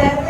terbitnya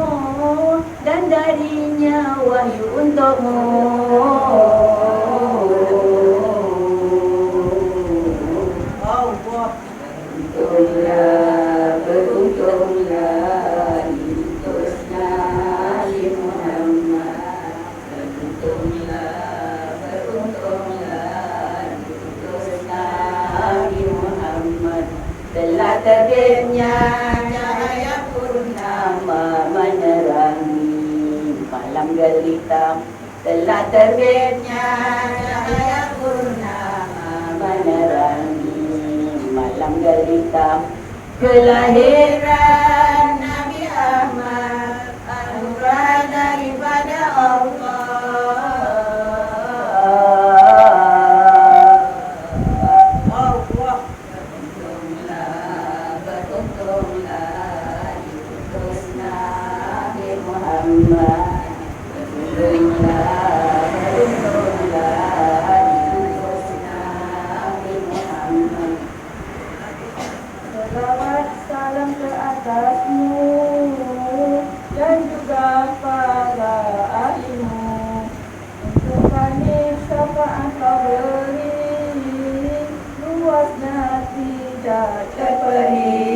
dan darinya wahyu untukmu. Allah. Beruntunglah, beruntunglah diutus Nabi Muhammad. Beruntunglah, beruntunglah diutus Nabi Muhammad. Telah terbitnya cahaya purnama menerangi malam gelita. Telah terbitnya cahaya purnama menerangi malam gelita. Kelahiran Nabi Ahmad Anugerah daripada Allah. Allah Beruntunglah, beruntunglah diutus Nabi Muhammad Chakpani